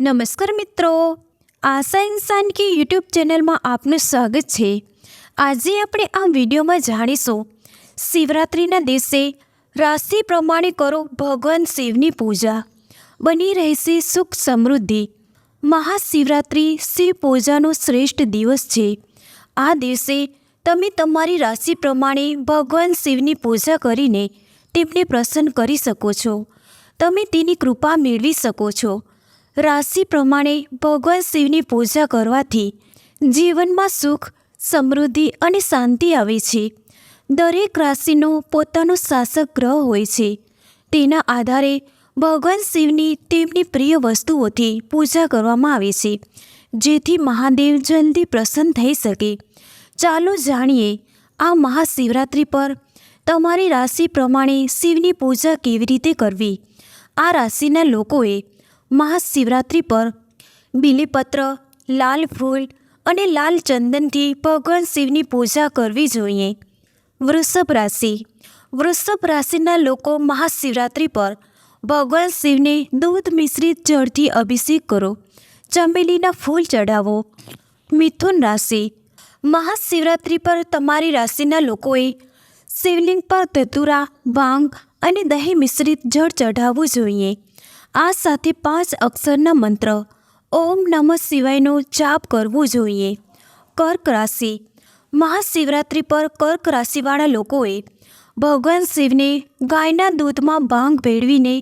નમસ્કાર મિત્રો. આશા ઇન્સાન કે યુટ્યુબ ચેનલમાં આપનું સ્વાગત છે. આજે આપણે આ વિડીયોમાં જાણીશું, શિવરાત્રિના દિવસે રાશિ પ્રમાણે કરો ભગવાન શિવની પૂજા. બની રહેશે સુખ સમૃદ્ધિ. મહાશિવરાત્રિ શિવ પૂજાનો શ્રેષ્ઠ દિવસ છે. આ દિવસે તમે તમારી રાશિ પ્રમાણે ભગવાન શિવની પૂજા કરીને તેમને પ્રસન્ન કરી શકો છો. તમે તેની કૃપા મેળવી શકો છો. રાશિ પ્રમાણે ભગવાન શિવની પૂજા કરવાથી જીવનમાં સુખ, સમૃદ્ધિ અને શાંતિ આવે છે. દરેક રાશિનો પોતાનો શાસક ગ્રહ હોય છે. તેના આધારે ભગવાન શિવની તેમની પ્રિય વસ્તુઓથી પૂજા કરવામાં આવે છે. જેથી મહાદેવ જલ્દી પ્રસન્ન થઈ શકે. ચાલો જાણીએ, આ મહાશિવરાત્રિ પર તમારી રાશિ પ્રમાણે શિવની પૂજા કેવી રીતે કરવી? આ રાશિના લોકોએ મહાશિવરાત્રિ પર બીલીપત્ર, લાલ ફૂલ અને લાલ ચંદનથી ભગવાન શિવની પૂજા કરવી જોઈએ. વૃષભ રાશિ. વૃષભ રાશિના લોકો મહાશિવરાત્રિ પર ભગવાન શિવને દૂધ મિશ્રિત જળથી અભિષેક કરો. ચમેલીના ફૂલ ચઢાવો. મિથુન રાશિ. મહાશિવરાત્રિ પર તમારી રાશિના લોકોએ શિવલિંગ પર ધતુરા ભાંગ અને દહીં મિશ્રિત જળ ચઢાવવું જોઈએ. આ સાથે પાંચ અક્ષરના મંત્ર. ઓમ નમઃ શિવાયનો જાપ કરવો જોઈએ. કર્ક રાશિ. મહાશિવરાત્રિ પર કર્ક રાશિવાળા લોકોએ ભગવાન શિવને ગાયના દૂધમાં ભાંગ ભેળવીને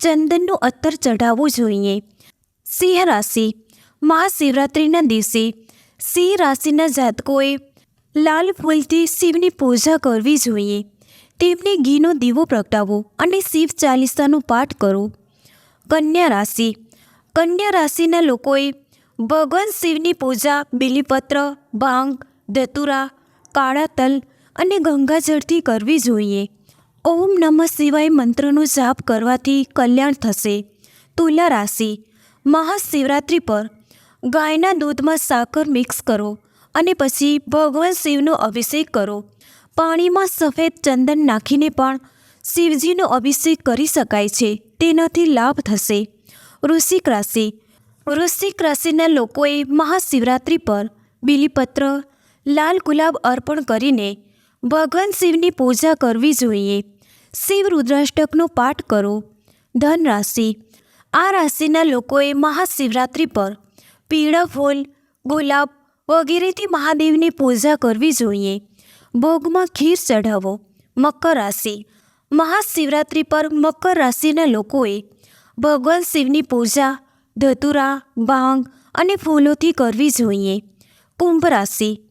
ચંદનનું અત્તર ચઢાવવું જોઈએ. સિંહ રાશિ. મહાશિવરાત્રિના દિવસે સિંહ રાશિના જાતકોએ લાલ ફૂલથી શિવની પૂજા કરવી જોઈએ. તેમને ઘીનો દીવો પ્રગટાવો અને શિવ ચાલીસાનો પાઠ કરો. કન્યા રાશિ. કન્યા રાશિના લોકોએ ભગવાન શિવની પૂજા, બીલીપત્ર ભાંગ ધતુરા, કાળા તલ અને ગંગાજળથી કરવી જોઈએ. ઓમ નમઃ શિવાય મંત્રનો જાપ કરવાથી કલ્યાણ થશે. તુલા રાશિ. મહાશિવરાત્રિ પર ગાયના દૂધમાં સાકર મિક્સ કરો અને પછી ભગવાન શિવનો અભિષેક કરો. પાણીમાં સફેદ ચંદન નાખીને પણ શિવજીનો અભિષેક કરી શકાય છે, તેનાથી લાભ થશે. વૃશ્ચિક રાશિ. વૃશ્ચિક રાશિના લોકોએ મહાશિવરાત્રિ પર બીલીપત્ર, લાલ ગુલાબ અર્પણ કરીને ભગવાન શિવની પૂજા કરવી જોઈએ. શિવ રુદ્રાષ્ટકનો પાઠ કરો. ધન રાશિ. આ રાશિના લોકોએ મહાશિવરાત્રિ પર પીળા ફૂલ, ગુલાબ વગેરેથી મહાદેવની પૂજા કરવી જોઈએ. ભોગમાં ખીર ચઢાવો. મકર રાશિ. મહાશિવરાત્રિ પર મકર રાશિના લોકોએ ભગવાન શિવની પૂજા, ધતુરા ભાંગ અને ફૂલોથી કરવી જોઈએ. કુંભ રાશિ.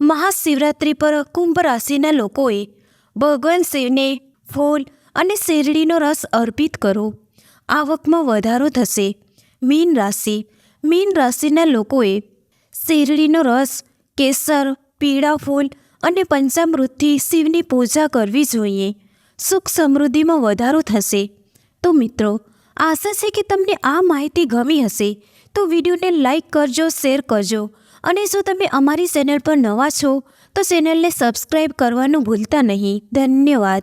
મહાશિવરાત્રિ પર કુંભ રાશિના લોકોએ ભગવાન શિવને ફૂલ અને શેરડીનો રસ અર્પિત કરો. આવકમાં વધારો થશે. મીન રાશિ. મીન રાશિના લોકોએ શેરડીનો રસ, કેસર, પીળા ફૂલ અને પંચામૃતથી શિવની પૂજા કરવી જોઈએ. સુખ સમૃદ્ધિમાં વધારો થશે. તો મિત્રો, આશા છે કે તમને આ માહિતી ગમી હશે. તો વિડીયોને લાઇક કરજો, શેર કરજો. અને જો તમે અમારી ચેનલ પર નવા છો, તો ચેનલને સબસ્ક્રાઈબ કરવાનું ભૂલતા નહીં. ધન્યવાદ.